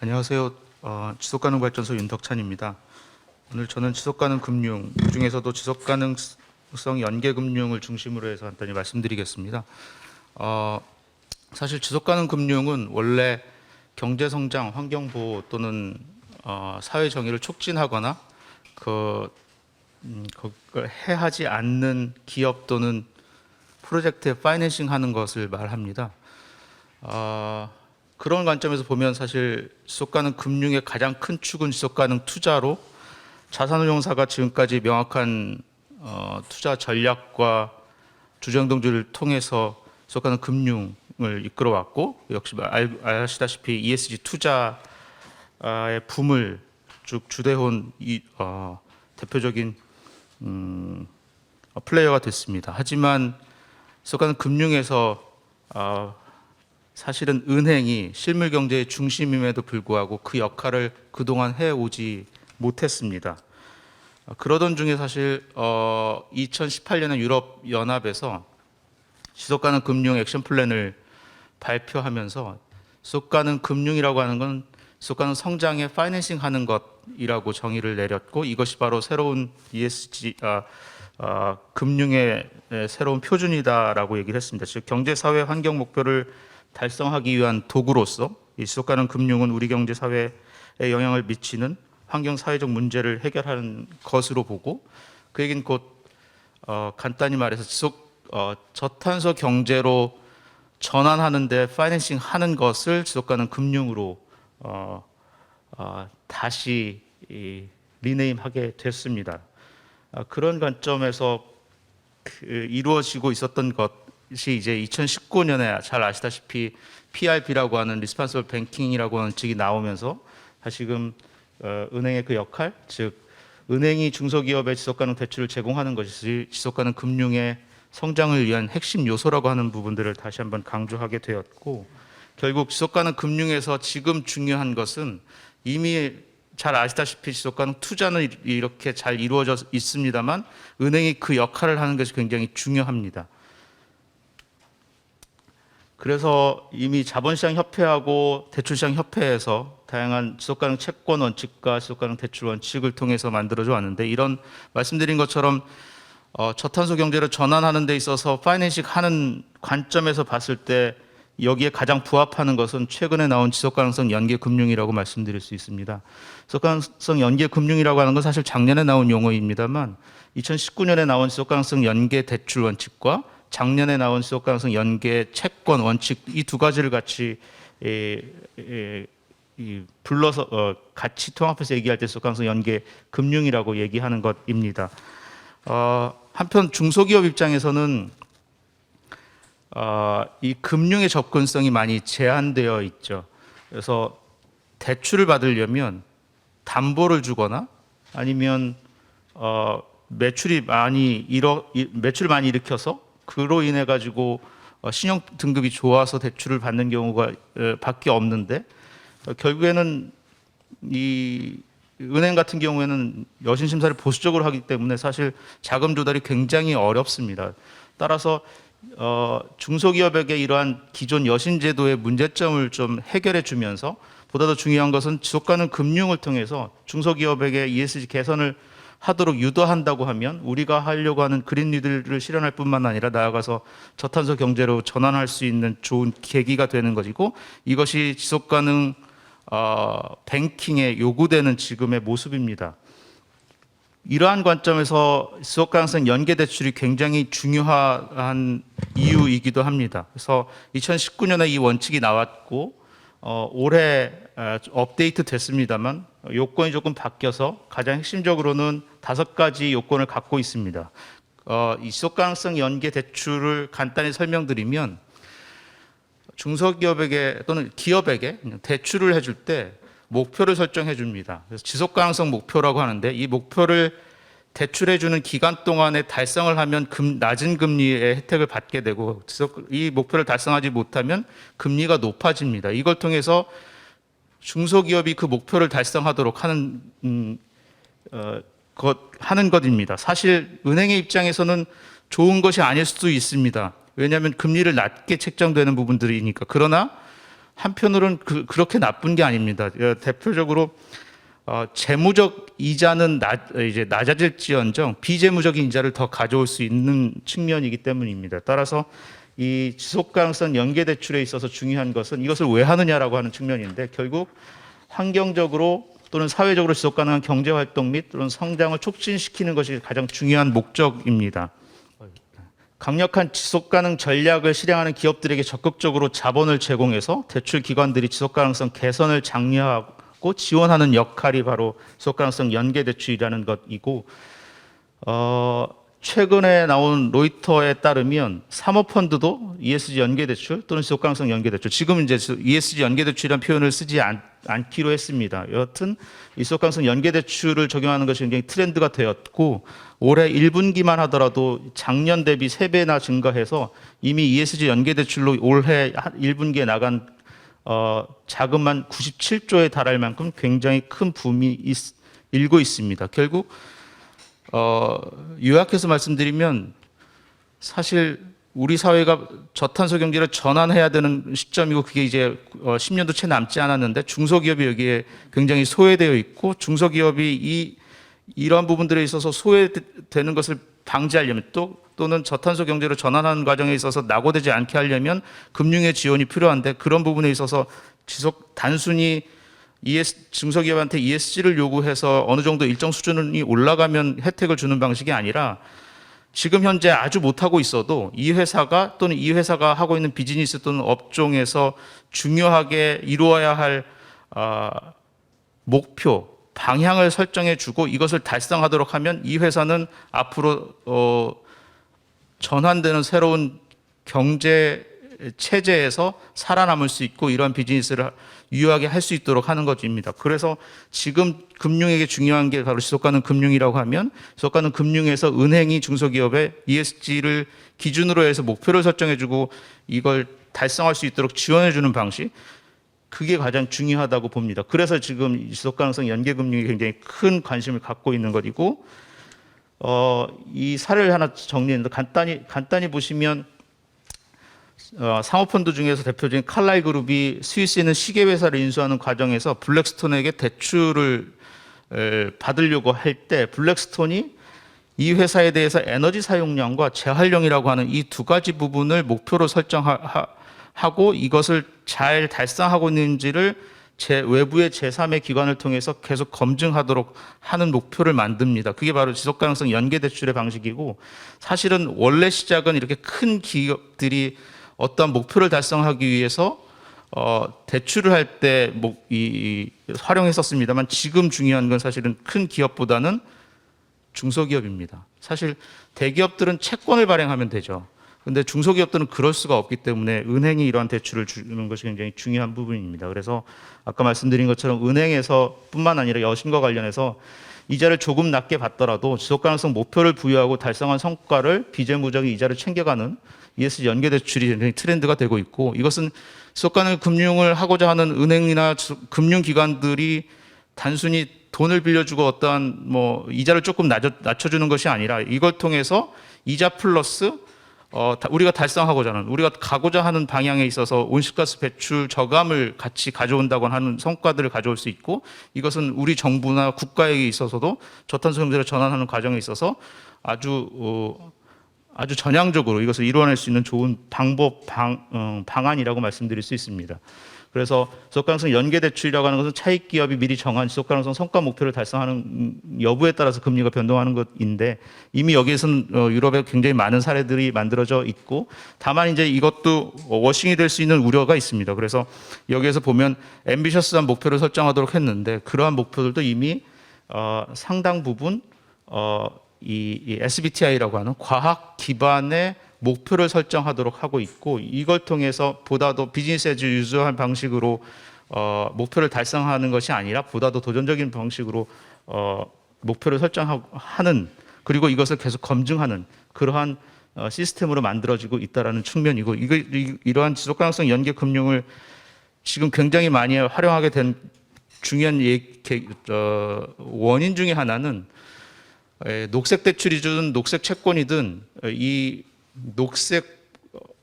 안녕하세요. 어, 지속가능 발전소 윤덕찬입니다. 오늘 저는 지속가능 금융 그 중에서도 지속가능성 연계 금융을 중심으로 해서 간단히 말씀드리겠습니다. 어, 사실 지속가능 금융은 원래 경제 성장, 환경 보호 또는 어, 사회 정의를 촉진하거나 그 음, 그걸 해하지 않는 기업 또는 프로젝트에 파이낸싱 하는 것을 말합니다. 어, 그런 관점에서 보면 사실 지속 가능 금융의 가장 큰 축은 지속 가능 투자로 자산운용사가 지금까지 명확한 어, 투자 전략과 주정동주를 통해서 지속 가능 금융을 이끌어왔고 역시 알, 아시다시피 ESG 투자의 붐을 쭉 주대해온 이, 어, 대표적인 음, 어, 플레이어가 됐습니다. 하지만 지속 가능 금융에서 어, 사실은 은행이 실물 경제의 중심임에도 불구하고 그 역할을 그동안 해오지 못했습니다. 어, 그러던 중에 사실 어, 2018년에 유럽 연합에서 지속 가능 금융 액션 플랜을 발표하면서 지속 가능 금융이라고 하는 건 지속 가능 성장에 파이낸싱 하는 것이라고 정의를 내렸고 이것이 바로 새로운 ESG 아, 아, 금융의 새로운 표준이다라고 얘기를 했습니다. 즉 경제 사회 환경 목표를 달성하기 위한 도구로서 이 지속 가능 금융은 우리 경제 사회에 영향을 미치는 환경 사회적 문제를 해결하는 것으로 보고 그 얘기는 곧 어, 간단히 말해서 지속 어, 저탄소 경제로 전환하는데 파이낸싱 하는 것을 지속 가능 금융으로 어, 어, 다시 이, 리네임하게 됐습니다. 아, 그런 관점에서 그 이루어지고 있었던 것이 이제 2019년에 잘 아시다시피 PRB라고 하는 리스판서블 뱅킹이라고 하는 직이 나오면서 다시금 어, 은행의 그 역할, 즉 은행이 중소기업에 지속가능 대출을 제공하는 것이 지속가능 금융의 성장을 위한 핵심 요소라고 하는 부분들을 다시 한번 강조하게 되었고 결국 지속가능 금융에서 지금 중요한 것은 이미 잘 아시다시피 지속가능 투자는 이렇게 잘 이루어져 있습니다만 은행이 그 역할을 하는 것이 굉장히 중요합니다. 그래서 이미 자본시장 협회하고 대출시장 협회에서 다양한 지속가능 채권 원칙과 지속가능 대출 원칙을 통해서 만들어져 왔는데 이런 말씀드린 것처럼 어, 저탄소 경제를 전환하는 데 있어서 파이낸싱 하는 관점에서 봤을 때 여기에 가장 부합하는 것은 최근에 나온 지속 가능성 연계 금융이라고 말씀드릴 수 있습니다. 지속 가능성 연계 금융이라고 하는 건 사실 작년에 나온 용어입니다만 2019년에 나온 지속 가능성 연계 대출 원칙과 작년에 나온 지속 가능성 연계 채권 원칙 이 두 가지를 같이 에, 에, 이 불러서 어, 같이 통합해서 얘기할 때 지속 가능성 연계 금융이라고 얘기하는 것입니다. 어, 한편 중소기업 입장에서는 어, 이 금융의 접근성이 많이 제한되어 있죠. 그래서 대출을 받으려면 담보를 주거나 아니면 어, 매출이 많이 일어 이- 매출을 많이 일으켜서 그로 인해 가지고 어, 신용 등급이 좋아서 대출을 받는 경우가 어, 밖에 없는데 어, 결국에는 이 은행 같은 경우에는 여신 심사를 보수적으로 하기 때문에 사실 자금 조달이 굉장히 어렵습니다. 따라서 어, 중소기업에게 이러한 기존 여신 제도의 문제점을 좀 해결해 주면서 보다 더 중요한 것은 지속 가능 금융을 통해서 중소기업에게 ESG 개선을 하도록 유도한다고 하면 우리가 하려고 하는 그린 뉴딜을 실현할 뿐만 아니라 나아가서 저탄소 경제로 전환할 수 있는 좋은 계기가 되는 것이고 이것이 지속 가능 어, 뱅킹에 요구되는 지금의 모습입니다. 이러한 관점에서 지속 가능성 연계 대출이 굉장히 중요한 이유이기도 합니다. 그래서 2019년에 이 원칙이 나왔고 어, 올해 어, 업데이트 됐습니다만 요건이 조금 바뀌어서 가장 핵심적으로는 다섯 가지 요건을 갖고 있습니다. 어, 이 지속 가능성 연계 대출을 간단히 설명드리면 중소기업에게 또는 기업에게 대출을 해줄 때 목표를 설정해 줍니다. 그래서 지속 가능성 목표라고 하는데 이 목표를 대출해 주는 기간 동안에 달성을 하면 금, 낮은 금리의 혜택을 받게 되고 지속, 이 목표를 달성하지 못하면 금리가 높아집니다. 이걸 통해서 중소기업이 그 목표를 달성하도록 하는 음, 어, 것 하는 것입니다. 사실 은행의 입장에서는 좋은 것이 아닐 수도 있습니다. 왜냐하면 금리를 낮게 책정되는 부분들이니까. 그러나 한편으로는 그, 그렇게 나쁜 게 아닙니다. 어, 대표적으로 어, 재무적 이자는 낮, 어, 이제 낮아질지언정 비재무적인 이자를 더 가져올 수 있는 측면이기 때문입니다. 따라서 이 지속 가능성 연계 대출에 있어서 중요한 것은 이것을 왜 하느냐라고 하는 측면인데 결국 환경적으로 또는 사회적으로 지속 가능한 경제 활동 및 또는 성장을 촉진시키는 것이 가장 중요한 목적입니다. 강력한 지속 가능 전략을 실행하는 기업들에게 적극적으로 자본을 제공해서 대출 기관들이 지속 가능성 개선을 장려하고 지원하는 역할이 바로 지속 가능성 연계 대출이라는 것이고 어, 최근에 나온 로이터에 따르면 사모펀드도 ESG 연계대출 또는 지속 가능성 연계대출 지금 이제 ESG 연계대출이라는 표현을 쓰지 않, 않기로 했습니다. 여하튼 이 지속 가능성 연계대출을 적용하는 것이 굉장히 트렌드가 되었고 올해 1분기만 하더라도 작년 대비 3배나 증가해서 이미 ESG 연계대출로 올해 1분기에 나간 어, 자금만 97조에 달할 만큼 굉장히 큰 붐이 있, 일고 있습니다. 결국 어, 요약해서 말씀드리면 사실 우리 사회가 저탄소 경제를 전환해야 되는 시점이고 그게 이제 어, 10년도 채 남지 않았는데 중소기업이 여기에 굉장히 소외되어 있고 중소기업이 이 이러한 부분들에 있어서 소외되는 것을 방지하려면 또 또는 저탄소 경제로 전환하는 과정에 있어서 낙오되지 않게 하려면 금융의 지원이 필요한데 그런 부분에 있어서 지속 단순히 ES, 중소기업한테 ESG를 요구해서 어느 정도 일정 수준이 올라가면 혜택을 주는 방식이 아니라 지금 현재 아주 못하고 있어도 이 회사가 또는 이 회사가 하고 있는 비즈니스 또는 업종에서 중요하게 이루어야 할 어, 목표, 방향을 설정해 주고 이것을 달성하도록 하면 이 회사는 앞으로 어, 전환되는 새로운 경제 체제에서 살아남을 수 있고 이러한 비즈니스를 유효하게 할 수 있도록 하는 것입니다. 그래서 지금 금융에게 중요한 게 바로 지속 가능 금융이라고 하면 지속 가능 금융에서 은행이 중소기업의 ESG를 기준으로 해서 목표를 설정해 주고 이걸 달성할 수 있도록 지원해 주는 방식 그게 가장 중요하다고 봅니다. 그래서 지금 지속 가능성 연계 금융이 굉장히 큰 관심을 갖고 있는 것이고 어, 이 사례를 하나 정리했는데 간단히 간단히 보시면 어, 상호펀드 중에서 대표적인 칼라이 그룹이 스위스에 있는 시계 회사를 인수하는 과정에서 블랙스톤에게 대출을 에, 받으려고 할 때 블랙스톤이 이 회사에 대해서 에너지 사용량과 재활용이라고 하는 이 두 가지 부분을 목표로 설정하고 이것을 잘 달성하고 있는지를 제 외부의 제3의 기관을 통해서 계속 검증하도록 하는 목표를 만듭니다. 그게 바로 지속 가능성 연계 대출의 방식이고 사실은 원래 시작은 이렇게 큰 기업들이 어떤 목표를 달성하기 위해서 어, 대출을 할 때 활용했었습니다만 지금 중요한 건 사실은 큰 기업보다는 중소기업입니다. 사실 대기업들은 채권을 발행하면 되죠. 근데 중소기업들은 그럴 수가 없기 때문에 은행이 이러한 대출을 주는 것이 굉장히 중요한 부분입니다. 그래서 아까 말씀드린 것처럼 은행에서 뿐만 아니라 여신과 관련해서 이자를 조금 낮게 받더라도 지속 가능성 목표를 부여하고 달성한 성과를 비재무적인 이자를 챙겨가는 ESG 연계 대출이 굉장히 트렌드가 되고 있고 이것은 지속 가능 금융을 하고자 하는 은행이나 금융 기관들이 단순히 돈을 빌려주고 어떠한 뭐 이자를 조금 낮춰, 낮춰주는 것이 아니라 이걸 통해서 이자 플러스 어, 우리가 달성하고자 하는 우리가 가고자 하는 방향에 있어서 온실가스 배출 저감을 같이 가져온다고 하는 성과들을 가져올 수 있고 이것은 우리 정부나 국가에 있어서도 저탄소 경제를 전환하는 과정에 있어서 아주 어, 아주 전향적으로 이것을 이루어낼 수 있는 좋은 방법 방, 어, 방안이라고 말씀드릴 수 있습니다. 그래서 지속 가능성 연계 대출이라고 하는 것은 차익 기업이 미리 정한 지속 가능성 성과 목표를 달성하는 여부에 따라서 금리가 변동하는 것인데 이미 여기에서는 어, 유럽에 굉장히 많은 사례들이 만들어져 있고 다만 이제 이것도 워싱이 될 수 있는 우려가 있습니다. 그래서 여기에서 보면 앰비셔스한 목표를 설정하도록 했는데 그러한 목표들도 이미 어, 상당 부분 어, 이, 이 SBTI라고 하는 과학 기반의 목표를 설정하도록 하고 있고 이걸 통해서 보다도 비즈니스 에즈 유즈한 방식으로 어, 목표를 달성하는 것이 아니라 보다도 도전적인 방식으로 어, 목표를 설정하는 그리고 이것을 계속 검증하는 그러한 어, 시스템으로 만들어지고 있다라는 측면이고 이거 이, 이러한 지속 가능성 연계 금융을 지금 굉장히 많이 활용하게 된 중요한 예, 개, 어, 원인 중에 하나는 에, 녹색 대출이든 녹색 채권이든 이 녹색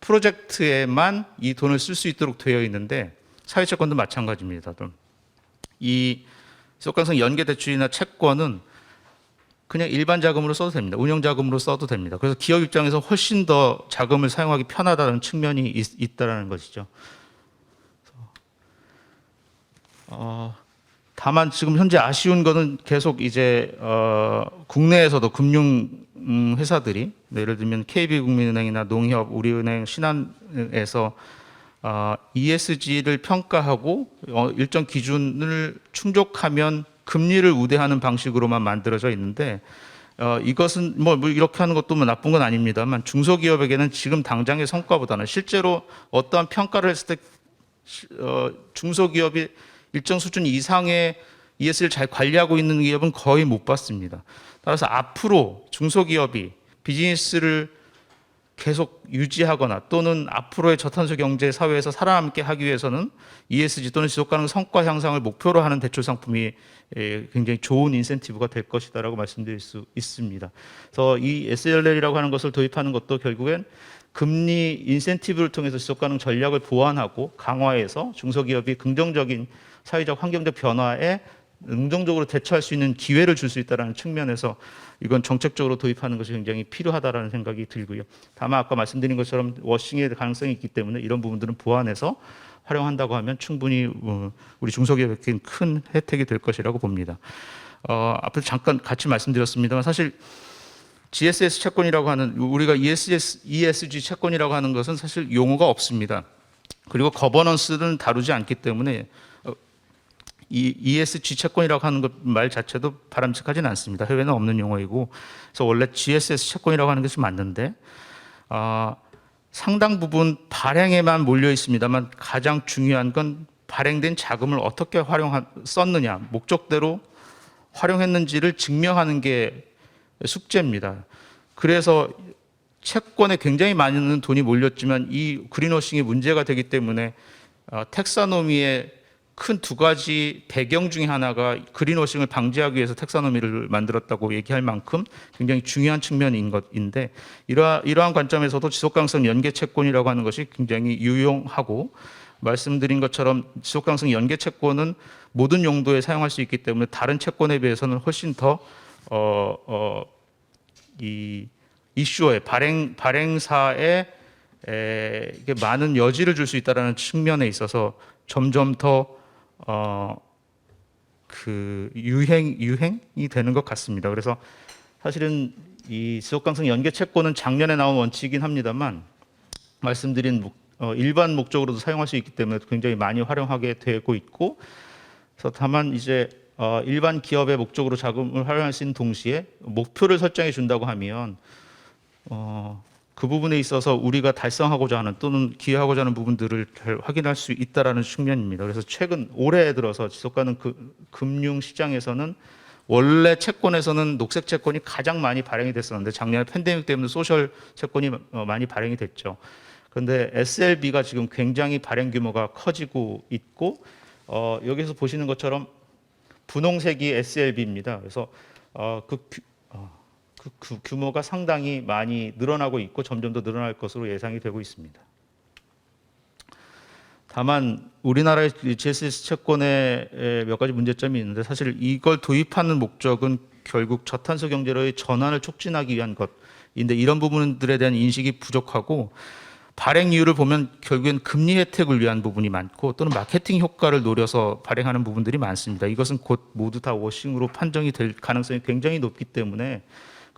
프로젝트에만 이 돈을 쓸 수 있도록 되어 있는데 사회채권도 마찬가지입니다. 또. 이 지속가능성 연계 대출이나 채권은 그냥 일반 자금으로 써도 됩니다. 운영 자금으로 써도 됩니다. 그래서 기업 입장에서 훨씬 더 자금을 사용하기 편하다는 측면이 있, 있다라는 것이죠. 어, 다만 지금 현재 아쉬운 거는 계속 이제 어, 국내에서도 금융 음, 회사들이 예를 들면 KB국민은행이나 농협, 우리은행, 신한에서 어, ESG를 평가하고 어, 일정 기준을 충족하면 금리를 우대하는 방식으로만 만들어져 있는데 어, 이것은 뭐, 뭐 이렇게 하는 것도 뭐 나쁜 건 아닙니다만 중소기업에게는 지금 당장의 성과보다는 실제로 어떠한 평가를 했을 때 중소기업이 일정 수준 이상의 ES를 잘 관리하고 있는 기업은 거의 못 봤습니다. 따라서 앞으로 중소기업이 비즈니스를 계속 유지하거나 또는 앞으로의 저탄소 경제 사회에서 살아남게 하기 위해서는 ESG 또는 지속 가능 성과 향상을 목표로 하는 대출 상품이 예, 굉장히 좋은 인센티브가 될 것이다라고 말씀드릴 수 있습니다. 그래서 이 SLL이라고 하는 것을 도입하는 것도 결국엔 금리 인센티브를 통해서 지속 가능 전략을 보완하고 강화해서 중소기업이 긍정적인 사회적 환경적 변화에 긍정적으로 대처할 수 있는 기회를 줄 수 있다는 측면에서 이건 정책적으로 도입하는 것이 굉장히 필요하다라는 생각이 들고요. 다만 아까 말씀드린 것처럼 워싱의 가능성이 있기 때문에 이런 부분들은 보완해서 활용한다고 하면 충분히 어, 우리 중소기업에게 큰 혜택이 될 것이라고 봅니다. 어, 앞에서 잠깐 같이 말씀드렸습니다만 사실 GSS 채권이라고 하는 우리가 ESS, ESG 채권이라고 하는 것은 사실 용어가 없습니다. 그리고 거버넌스는 다루지 않기 때문에 어, 이 ESG 채권이라고 하는 것말 자체도 바람직하지는 않습니다. 해외는 없는 용어이고, 그래서 원래 GSS 채권이라고 하는 것이 맞는데 아, 상당 부분 발행에만 몰려 있습니다만 가장 중요한 건 발행된 자금을 어떻게 활용 썼느냐, 목적대로 활용했는지를 증명하는 게 숙제입니다. 그래서 채권에 굉장히 많은 돈이 몰렸지만 이 그린워싱이 문제가 되기 때문에 어, 텍사노미의 큰 두 가지 배경 중에 하나가 그린워싱을 방지하기 위해서 텍사노미를 만들었다고 얘기할 만큼 굉장히 중요한 측면인 것인데 이러한, 이러한 관점에서도 지속가능성 연계 채권이라고 하는 것이 굉장히 유용하고 말씀드린 것처럼 지속가능성 연계 채권은 모든 용도에 사용할 수 있기 때문에 다른 채권에 비해서는 훨씬 더 어, 어, 이 이슈어의 발행 발행사에 에, 이게 많은 여지를 줄 수 있다라는 측면에 있어서 점점 더 어 그 유행 유행이 되는 것 같습니다. 그래서 사실은 이 지속 가능성 연계 채권은 작년에 나온 원칙이긴 합니다만 말씀드린 목- 어, 일반 목적으로도 사용할 수 있기 때문에 굉장히 많이 활용하게 되고 있고 그래서 다만 이제 어, 일반 기업의 목적으로 자금을 활용할 수 있는 동시에 목표를 설정해 준다고 하면 어, 그 부분에 있어서 우리가 달성하고자 하는 또는 기여하고자 하는 부분들을 잘 확인할 수 있다라는 측면입니다. 그래서 최근 올해 들어서 지속가능 그, 금융 시장에서는 원래 채권에서는 녹색 채권이 가장 많이 발행이 됐었는데 작년에 팬데믹 때문에 소셜 채권이 어, 많이 발행이 됐죠. 그런데 SLB가 지금 굉장히 발행 규모가 커지고 있고 어, 여기서 보시는 것처럼 분홍색이 SLB입니다. 그래서 어, 그, 그, 그 규모가 상당히 많이 늘어나고 있고 점점 더 늘어날 것으로 예상이 되고 있습니다. 다만 우리나라의 GSS 채권에 에, 몇 가지 문제점이 있는데 사실 이걸 도입하는 목적은 결국 저탄소 경제로의 전환을 촉진하기 위한 것인데 이런 부분들에 대한 인식이 부족하고 발행 이유를 보면 결국엔 금리 혜택을 위한 부분이 많고 또는 마케팅 효과를 노려서 발행하는 부분들이 많습니다. 이것은 곧 모두 다 워싱으로 판정이 될 가능성이 굉장히 높기 때문에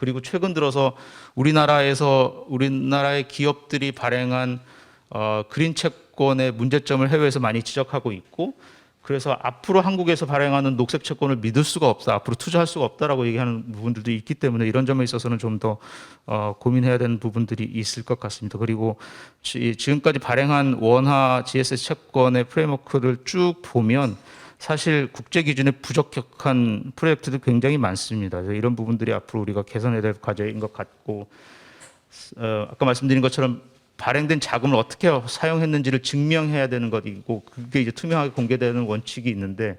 그리고 최근 들어서 우리나라에서 우리나라의 기업들이 발행한 어, 그린 채권의 문제점을 해외에서 많이 지적하고 있고 그래서 앞으로 한국에서 발행하는 녹색 채권을 믿을 수가 없다, 앞으로 투자할 수가 없다라고 얘기하는 부분들도 있기 때문에 이런 점에 있어서는 좀더 어, 고민해야 되는 부분들이 있을 것 같습니다. 그리고 지, 지금까지 발행한 원화 GSS 채권의 프레임워크를 쭉 보면 사실 국제 기준에 부적격한 프로젝트도 굉장히 많습니다. 이런 부분들이 앞으로 우리가 개선해야 될 과제인 것 같고 어, 아까 말씀드린 것처럼 발행된 자금을 어떻게 사용했는지를 증명해야 되는 것이고 그게 이제 투명하게 공개되는 원칙이 있는데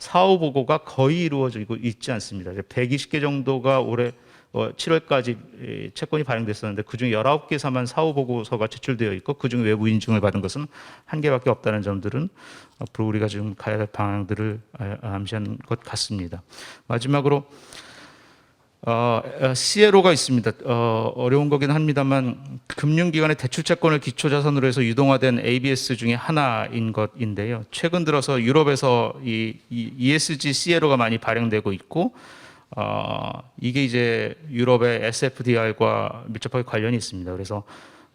사후 보고가 거의 이루어지고 있지 않습니다. 이제 120개 정도가 올해 어, 7월까지 이 채권이 발행됐었는데 그중에 19개사만 사후 보고서가 제출되어 있고 그중 외부 인증을 받은 것은 한 개밖에 없다는 점들은 앞으로 우리가 지금 가야 할 방향들을 아- 암시한 것 같습니다. 마지막으로 어, 어, CLO가 있습니다. 어, 어려운 거긴 합니다만 금융기관의 대출채권을 기초자산으로 해서 유동화된 ABS 중에 하나인 것인데요. 최근 들어서 유럽에서 이, 이 ESG CLO가 많이 발행되고 있고 어, 이게 이제 유럽의 SFDR과 밀접하게 관련이 있습니다. 그래서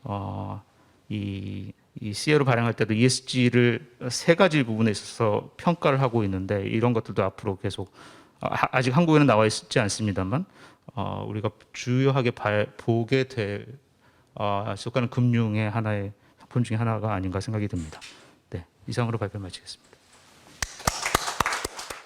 어, 이, 이 CLO 발행할 때도 ESG를 세 가지 부분에 있어서 평가를 하고 있는데 이런 것들도 앞으로 계속 아, 아직 한국에는 나와 있지 않습니다만 어, 우리가 주요하게 발- 보게 될 어, 지속가능 금융의 하나의 상품 중에 하나가 아닌가 생각이 듭니다. 네, 이상으로 발표 마치겠습니다.